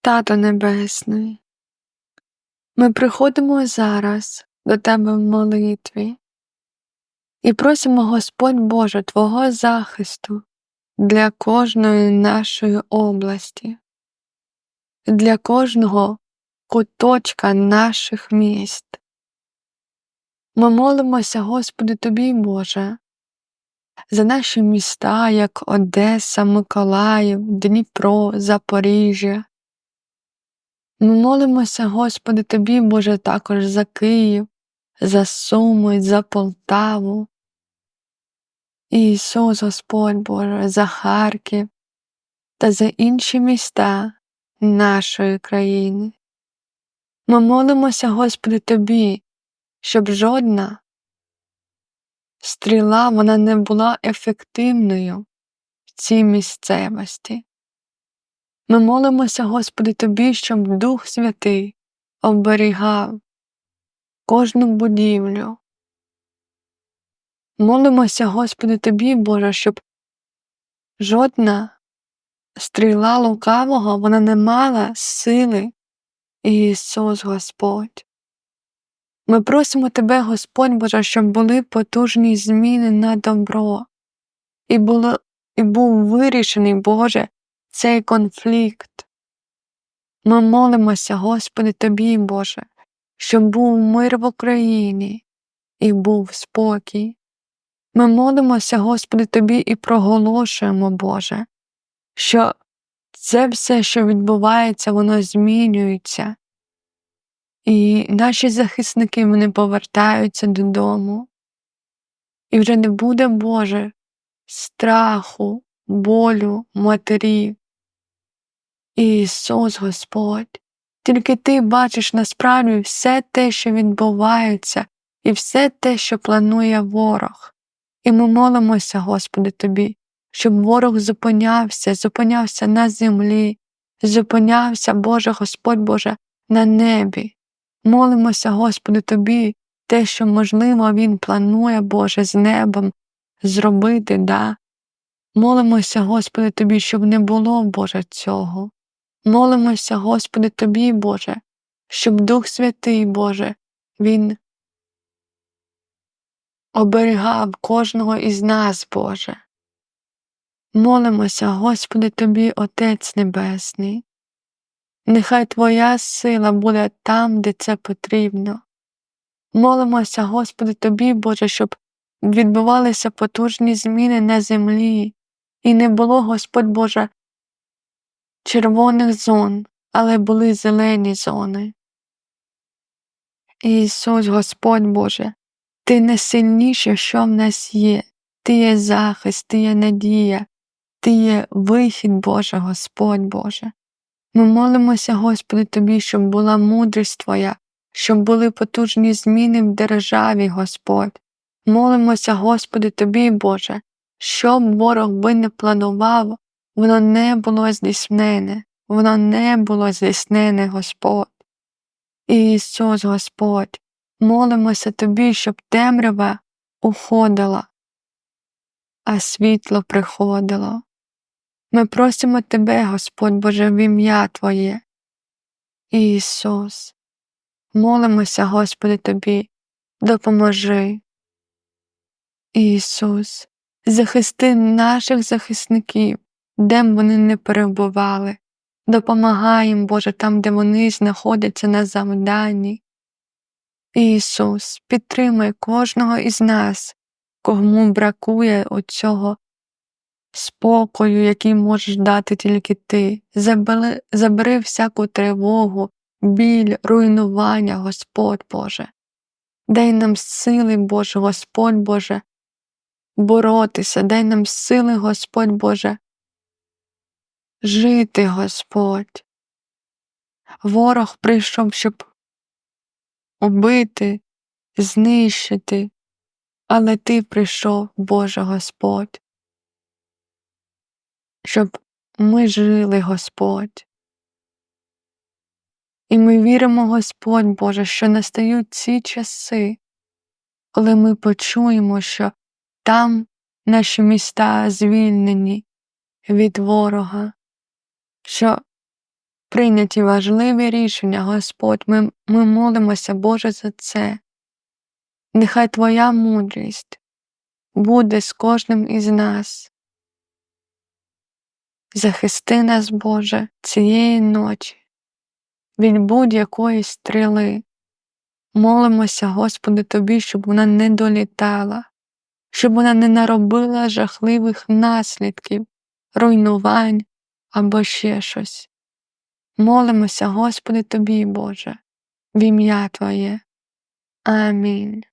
Тато Небесний, ми приходимо зараз до Тебе в молитві і просимо, Господь Боже, Твого захисту для кожної нашої області, для кожного куточка наших міст. Ми молимося, Господи, Тобі, Боже, за наші міста, як Одеса, Миколаїв, Дніпро, Запоріжжя. Ми молимося, Господи, Тобі, Боже, також за Київ, за Суми, за Полтаву. Ісус, Господь Боже, за Харків та за інші міста нашої країни. Ми молимося, Господи, Тобі, щоб жодна стріла вона не була ефективною в цій місцевості. Ми молимося, Господи, Тобі, щоб Дух Святий оберігав кожну будівлю. Молимося, Господи, Тобі, Боже, щоб жодна стріла лукавого вона не мала сили, Ісус Господь. Ми просимо Тебе, Господь Боже, щоб були потужні зміни на добро, і, було, і був вирішений, Боже, цей конфлікт. Ми молимося, Господи, Тобі, Боже, щоб був мир в Україні і був спокій. Ми молимося, Господи, Тобі, і проголошуємо, Боже, що це все, що відбувається, воно змінюється, і наші захисники вони повертаються додому. І вже не буде, Боже, страху, болю, матерів. Ісус Господь, тільки Ти бачиш насправді все те, що відбувається, і все те, що планує ворог. І ми молимося, Господи, Тобі, щоб ворог зупинявся, зупинявся на землі, зупинявся, Боже Господь Боже, на небі. Молимося, Господи, Тобі, те, що, можливо, Він планує, Боже, з небом зробити, да? Молимося, Господи, Тобі, щоб не було, Боже, цього. Молимося, Господи, Тобі, Боже, щоб Дух Святий, Боже, Він оберігав кожного із нас, Боже. Молимося, Господи, Тобі, Отець Небесний. Нехай Твоя сила буде там, де це потрібно. Молимося, Господи, Тобі, Боже, щоб відбувалися потужні зміни на землі, і не було, Господь Боже, червоних зон, але були зелені зони. Ісус, Господь Боже, Ти найсильніше, що в нас є, Ти є захист, Ти є надія, Ти є вихід Боже, Господь Боже. Ми молимося, Господи, Тобі, щоб була мудрість Твоя, щоб були потужні зміни в державі, Господь. Молимося, Господи, Тобі, Боже, щоб ворог би не планував, воно не було здійснене, воно не було здійснене, Господь. Ісус Господь, молимося Тобі, щоб темрява уходила, а світло приходило. Ми просимо Тебе, Господь Боже, в ім'я Твоє. Ісус, молимося, Господи, Тобі, допоможи. Ісус, захисти наших захисників, де б вони не перебували, допомагай їм, Боже, там, де вони знаходяться на завданні. Ісус, підтримай кожного із нас, кому бракує оцього спокою, який можеш дати тільки ти. Забери, забери всяку тривогу, біль, руйнування, Господь Боже. Дай нам сили, Боже, Господь Боже, боротися, дай нам сили, Господь Боже, жити, Господь. Ворог прийшов, щоб убити, знищити, але Ти прийшов, Боже Господь, щоб ми жили, Господь. І ми віримо, Господь Боже, що настають ці часи, коли ми почуємо, що там наші міста звільнені від ворога, що прийняті важливі рішення, Господь. Ми, ми молимося, Боже, за це. Нехай Твоя мудрість буде з кожним із нас. Захисти нас, Боже, цієї ночі від будь-якої стріли. Молимося, Господи, Тобі, щоб вона не долітала, щоб вона не наробила жахливих наслідків, руйнувань або ще щось. Молимося, Господи, Тобі, Боже, в ім'я Твоє. Амінь.